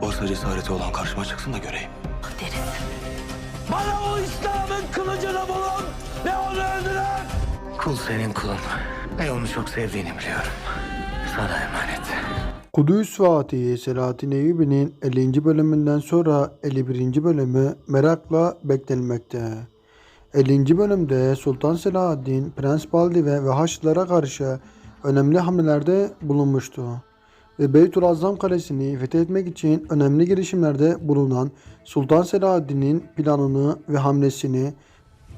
Varsa cesareti olan karşıma çıksın da göreyim. Deriz. Bana o İslam'ın kılıcını bulun ve onu öldürün. Kul senin kulun. Ve onu çok sevdiğini biliyorum. Sana emanet. Kudüs Fatih Selahattin Eyyubi'nin 50. bölümünden sonra 51. bölümü merakla beklenmekte. 50. bölümde Sultan Selahaddin, Prens Baldive ve Haçlılara karşı önemli hamlelerde bulunmuştu. Ve Beytülazzam Kalesi'ni fethetmek için önemli girişimlerde bulunan Sultan Selahaddin'in planını ve hamlesini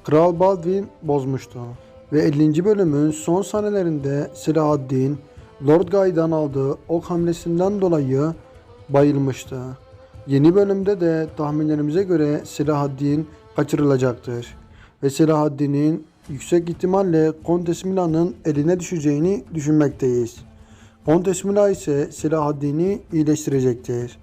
Kral Baldwin bozmuştu. Ve 50. bölümün son sahnelerinde Selahaddin, Lord Guy'dan aldığı ok hamlesinden dolayı bayılmıştı. Yeni bölümde de tahminlerimize göre Selahaddin kaçırılacaktır. Ve Selahaddin'in yüksek ihtimalle Kontes Milan'ın eline düşeceğini düşünmekteyiz. Kontes Milan ise Selahaddin'i iyileştirecektir.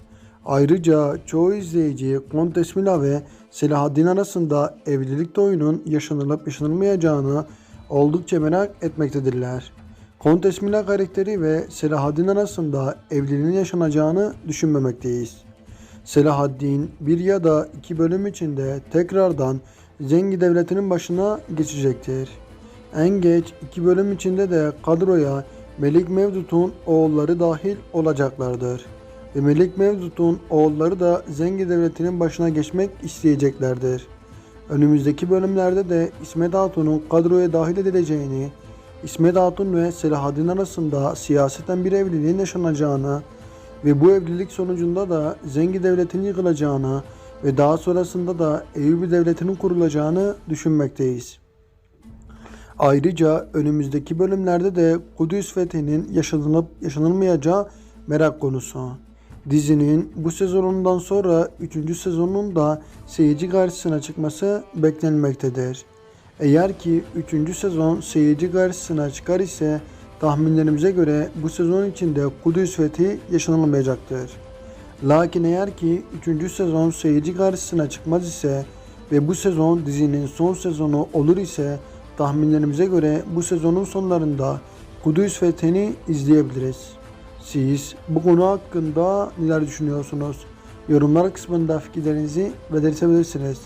Ayrıca çoğu izleyici Kontes Mila ve Selahaddin arasında evlilik oyunun yaşanılıp yaşanılmayacağını oldukça merak etmektedirler. Kontes Mila karakteri ve Selahaddin arasında evliliğin yaşanacağını düşünmemekteyiz. Selahaddin bir ya da iki bölüm içinde tekrardan Zengi Devleti'nin başına geçecektir. En geç iki bölüm içinde de kadroya Melik Mevdut'un oğulları dahil olacaklardır. Ve Melik Mevdut'un oğulları da Zengi Devleti'nin başına geçmek isteyeceklerdir. Önümüzdeki bölümlerde de İsmet Hatun'un kadroya dahil edileceğini, İsmet Hatun ve Selahaddin arasında siyaseten bir evliliğin yaşanacağını ve bu evlilik sonucunda da Zengi Devleti'nin yıkılacağını ve daha sonrasında da Eyyubi Devleti'nin kurulacağını düşünmekteyiz. Ayrıca önümüzdeki bölümlerde de Kudüs fethinin yaşanılıp yaşanılmayacağı merak konusu. Dizinin bu sezonundan sonra 3. sezonun da seyirci karşısına çıkması beklenmektedir. Eğer ki 3. sezon seyirci karşısına çıkar ise tahminlerimize göre bu sezon içinde Kudüs fethi yaşanılmayacaktır. Lakin eğer ki 3. sezon seyirci karşısına çıkmaz ise ve bu sezon dizinin son sezonu olur ise tahminlerimize göre bu sezonun sonlarında Kudüs fethini izleyebiliriz. Siz bu konu hakkında neler düşünüyorsunuz? Yorumlar kısmında fikirlerinizi belirtebilirsiniz.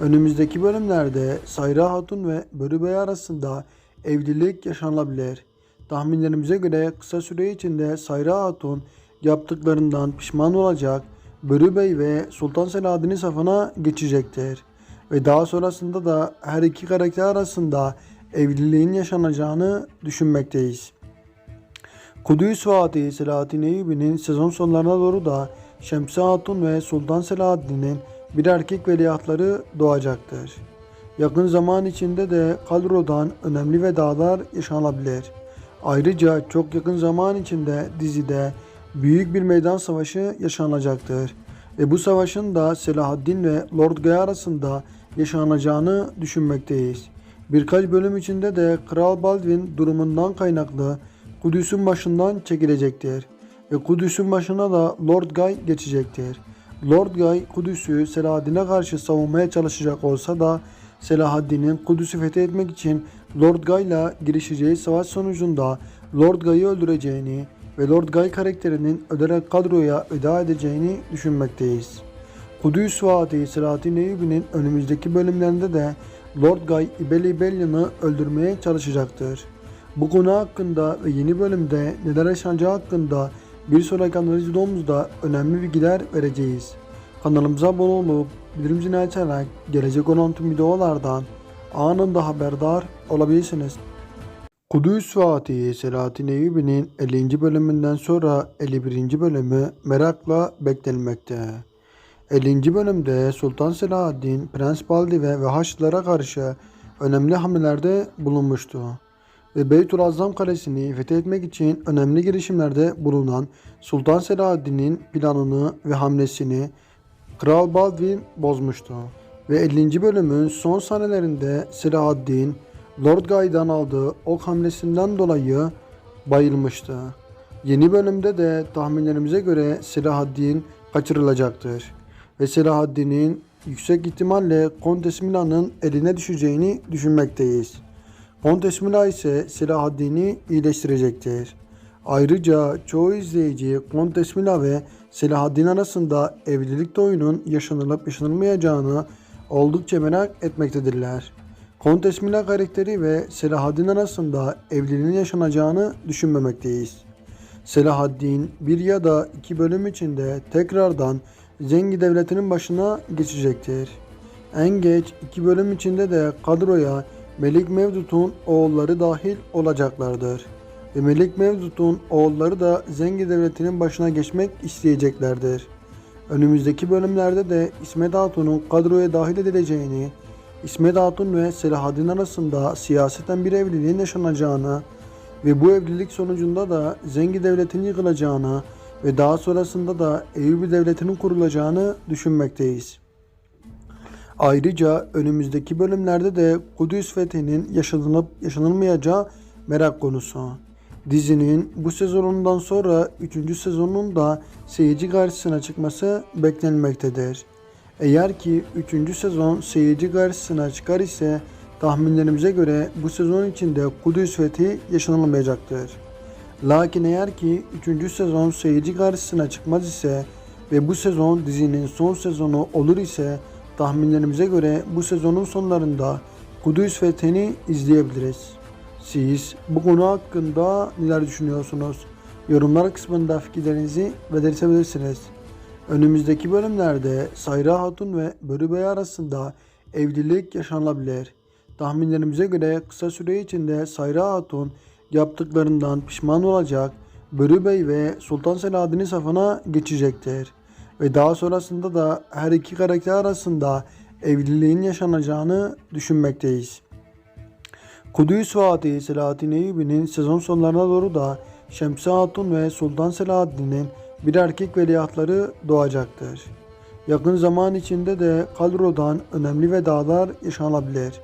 Önümüzdeki bölümlerde Sayra Hatun ve Börü Bey arasında evlilik yaşanabilir. Tahminlerimize göre kısa süre içinde Sayra Hatun yaptıklarından pişman olacak, Börü Bey ve Sultan Selahaddin'in safına geçecektir. Ve daha sonrasında da her iki karakter arasında evliliğin yaşanacağını düşünmekteyiz. Kudüs Fatih Selahattin Eyyubi'nin sezon sonlarına doğru da Şemsi Hatun ve Sultan Selahaddin'in bir erkek veliahtları doğacaktır. Yakın zaman içinde de kadrodan önemli vedalar yaşanabilir. Ayrıca çok yakın zaman içinde dizide büyük bir meydan savaşı yaşanacaktır. Ve bu savaşın da Selahaddin ve Lord Guy arasında yaşanacağını düşünmekteyiz. Birkaç bölüm içinde de Kral Baldwin durumundan kaynaklı Kudüs'ün başından çekilecektir. Ve Kudüs'ün başına da Lord Guy geçecektir. Lord Guy Kudüs'ü Selahaddin'e karşı savunmaya çalışacak olsa da Selahaddin'in Kudüs'ü fethetmek için Lord Guy'la girişeceği savaş sonucunda Lord Guy'ı öldüreceğini ve Lord Guy karakterinin öderek kadroya veda edeceğini düşünmekteyiz. Kudüs Fatih Selahattin Eyyubi'nin önümüzdeki bölümlerinde de Lord Guy İbeli İbelyan'ı öldürmeye çalışacaktır. Bu konu hakkında ve yeni bölümde neler yaşanacağı hakkında bir sonraki analiz videomuzda önemli bilgiler vereceğiz. Kanalımıza abone olup bildirim zilini açarak gelecek olan tüm videolardan anında haberdar olabilirsiniz. Kudüs Fatih Selahattin Eyyubi'nin 50. bölümünden sonra 51. bölümü merakla beklenmekte. 50. bölümde Sultan Selahaddin, Prens Baldive ve Haçlılara karşı önemli hamlelerde bulunmuştu. Ve Beytülazzam Kalesi'ni fethetmek için önemli girişimlerde bulunan Sultan Selahaddin'in planını ve hamlesini Kral Baldwin bozmuştu. Ve 50. bölümün son sahnelerinde Selahaddin, Lord Guy'dan aldığı ok hamlesinden dolayı bayılmıştı. Yeni bölümde de tahminlerimize göre Selahaddin kaçırılacaktır. Ve Selahaddin'in yüksek ihtimalle Kontes Milan'ın eline düşeceğini düşünmekteyiz. Kontes Milan ise Selahaddin'i iyileştirecektir. Ayrıca çoğu izleyici Kontes Mila ve Selahaddin arasında evlilik oyunun yaşanılıp yaşanılmayacağını oldukça merak etmektedirler. Kontes Mila karakteri ve Selahaddin arasında evliliğin yaşanacağını düşünmemekteyiz. Selahaddin bir ya da iki bölüm içinde tekrardan Zengi Devleti'nin başına geçecektir. En geç iki bölüm içinde de kadroya Melik Mevdut'un oğulları dahil olacaklardır. Ve Melik Mevdut'un oğulları da Zengi Devleti'nin başına geçmek isteyeceklerdir. Önümüzdeki bölümlerde de İsmet Hatun'un kadroya dahil edileceğini, İsmet Hatun ve Selahaddin arasında siyaseten bir evliliğin yaşanacağını ve bu evlilik sonucunda da Zengi Devleti'nin yıkılacağını ve daha sonrasında da Eyyubi Devleti'nin kurulacağını düşünmekteyiz. Ayrıca önümüzdeki bölümlerde de Kudüs fethinin yaşanılıp yaşanılmayacağı merak konusu. Dizinin bu sezonundan sonra 3. sezonun da seyirci karşısına çıkması beklenmektedir. Eğer ki 3. sezon seyirci karşısına çıkar ise tahminlerimize göre bu sezon içinde Kudüs fethi yaşanılmayacaktır. Lakin eğer ki 3. sezon seyirci karşısına çıkmaz ise ve bu sezon dizinin son sezonu olur ise tahminlerimize göre bu sezonun sonlarında Kudüs fethini izleyebiliriz. Siz bu konu hakkında neler düşünüyorsunuz? Yorumlar kısmında fikirlerinizi belirtebilirsiniz. Önümüzdeki bölümlerde Sayra Hatun ve Börü Bey arasında evlilik yaşanabilir. Tahminlerimize göre kısa süre içinde Sayra Hatun yaptıklarından pişman olacak, Börü Bey ve Sultan Selahaddin'in safına geçecektir. Ve daha sonrasında da her iki karakter arasında evliliğin yaşanacağını düşünmekteyiz. Kudüs Fatih Selahaddin Eyyubi'nin sezon sonlarına doğru da Şemsi Hatun ve Sultan Selahaddin'in bir erkek veliahtları doğacaktır. Yakın zaman içinde de kadrodan önemli vedalar yaşanabilir.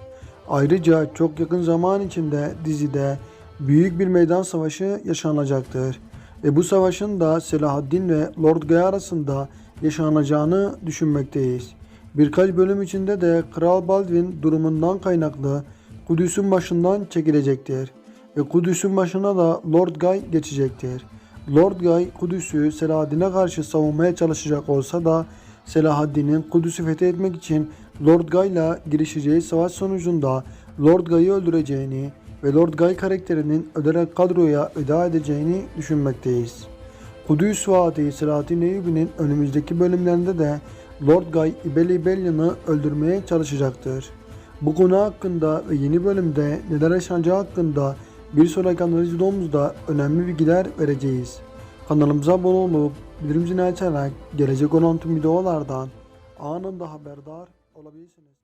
Ayrıca çok yakın zaman içinde dizide büyük bir meydan savaşı yaşanacaktır. Ve bu savaşın da Selahaddin ve Lord Gay arasında yaşanacağını düşünmekteyiz. Birkaç bölüm içinde de Kral Baldwin durumundan kaynaklı Kudüs'ün başından çekilecektir. Ve Kudüs'ün başına da Lord Guy geçecektir. Lord Guy Kudüs'ü Selahaddin'e karşı savunmaya çalışacak olsa da Selahaddin'in Kudüs'ü fethetmek için Lord Guy'la girişeceği savaş sonucunda Lord Guy'ı öldüreceğini ve Lord Guy karakterinin öderek kadroya veda edeceğini düşünmekteyiz. Kudüs Fatih Selahaddin Eyyubi'nin önümüzdeki bölümlerinde de Lord Guy İbeli Bellion'ı öldürmeye çalışacaktır. Bu konu hakkında ve yeni bölümde neler yaşanacağı hakkında bir sonraki analiz videomuzda önemli bilgiler vereceğiz. Kanalımıza abone olup bildirim açarak gelecek olan tüm videolardan anında haberdar olabilirsiniz.